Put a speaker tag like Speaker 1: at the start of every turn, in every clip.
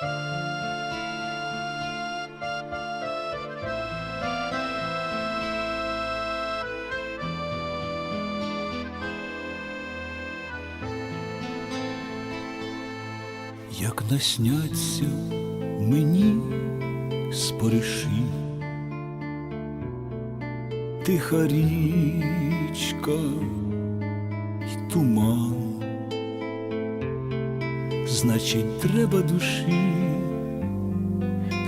Speaker 1: як насняться мені спориші, тиха річка й туман, значить, треба душі,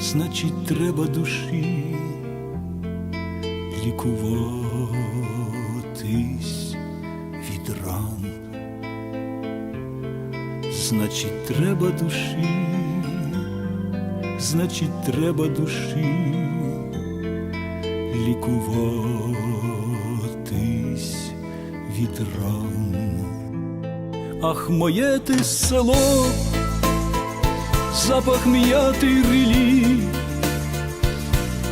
Speaker 1: значить, треба душі лікуватись від ран. Значить, треба душі, значить, треба душі лікуватись від ран. Ах, моє ти село, запах м'ятий рілі,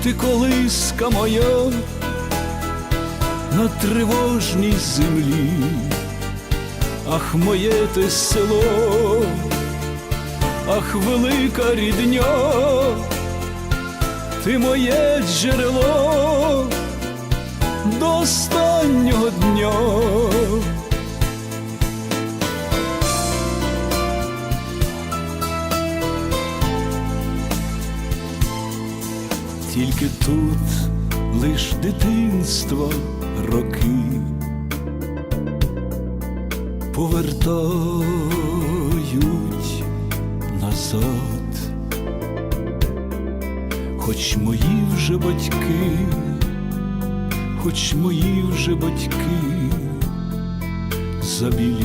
Speaker 1: ти колиска моя на тривожній землі. Ах, моє ти село, ах, велика рідня, ти моє джерело до останнього дня. Тільки тут лиш дитинства роки. Повертають назад, хоч мої вже батьки, хоч мої вже батьки забіліли,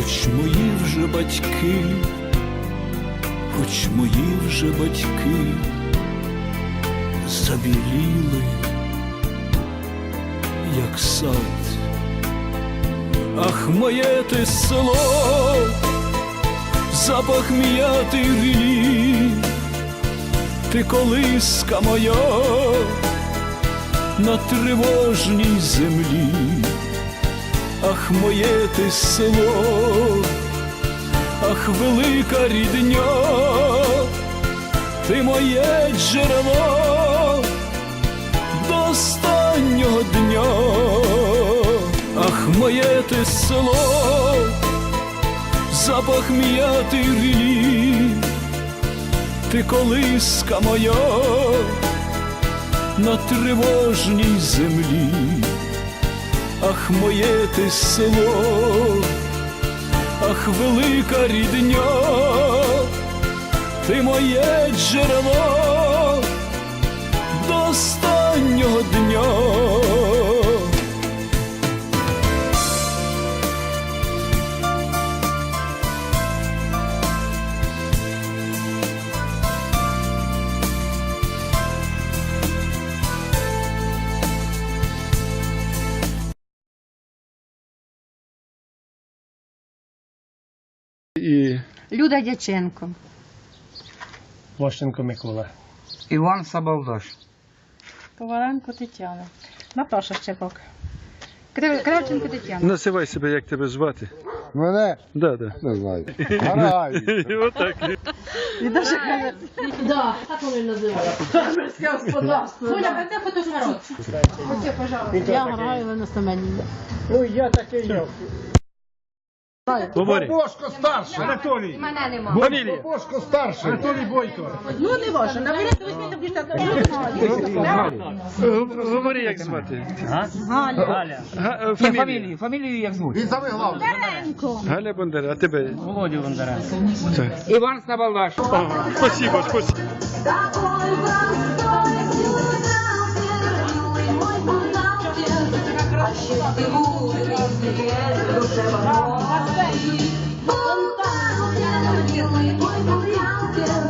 Speaker 1: хоч мої вже батьки, хоч мої вже батьки забіліли, як сад. Ах, моє ти село, запах м'ятий рілі, ти колиска моя на тривожній землі. Ах, моє ти село, ах, велика рідня ти моє джерело. До останнього дня, ах, моє ти село, запах м'ятий рілі, ти колиска моя на тривожній землі, ах, моє ти село, ах, велика рідня. Ти моє джерело. До останнього дня.
Speaker 2: І
Speaker 3: Люда Дяченко.
Speaker 2: Ващенко Микола.
Speaker 4: Іван Сабалдаш.
Speaker 5: Коваленко Тетяна. Наташа Щепок. Крив- Кравченко Тетяна.
Speaker 2: Називай себе, як тебе звати.
Speaker 6: Мене
Speaker 2: Да, да.
Speaker 6: не знаю. Гарай.
Speaker 2: І отак.
Speaker 5: І даже каже,
Speaker 7: Да, так вони називають. Фермерське господарство.
Speaker 5: Оля, де фотозварот? Оце, пожалуйста.
Speaker 7: Я граю на стамені.
Speaker 2: Говори.
Speaker 6: Бошко старший.
Speaker 2: Анатолій.
Speaker 3: Мене нема.
Speaker 2: Фамілія.
Speaker 6: Бошко старший.
Speaker 2: Анатолій Бойко.
Speaker 5: Ну, не ваше. Наберете, візьміть.
Speaker 2: Г- Говори, як звати.
Speaker 5: Галя.
Speaker 2: Га- е, Фамілію.
Speaker 4: Фамілію як звуть?
Speaker 6: Він самий главний.
Speaker 2: Галя Бондаря, а тебе?
Speaker 4: Володю Бондаренко. Іван Сабалдаш.
Speaker 2: Ага. Спасибо, спасибо.
Speaker 1: Белые мой бурятки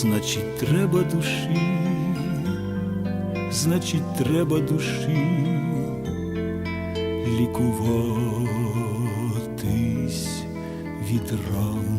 Speaker 1: Значить, треба душі, значить, треба душі лікуватись від ран.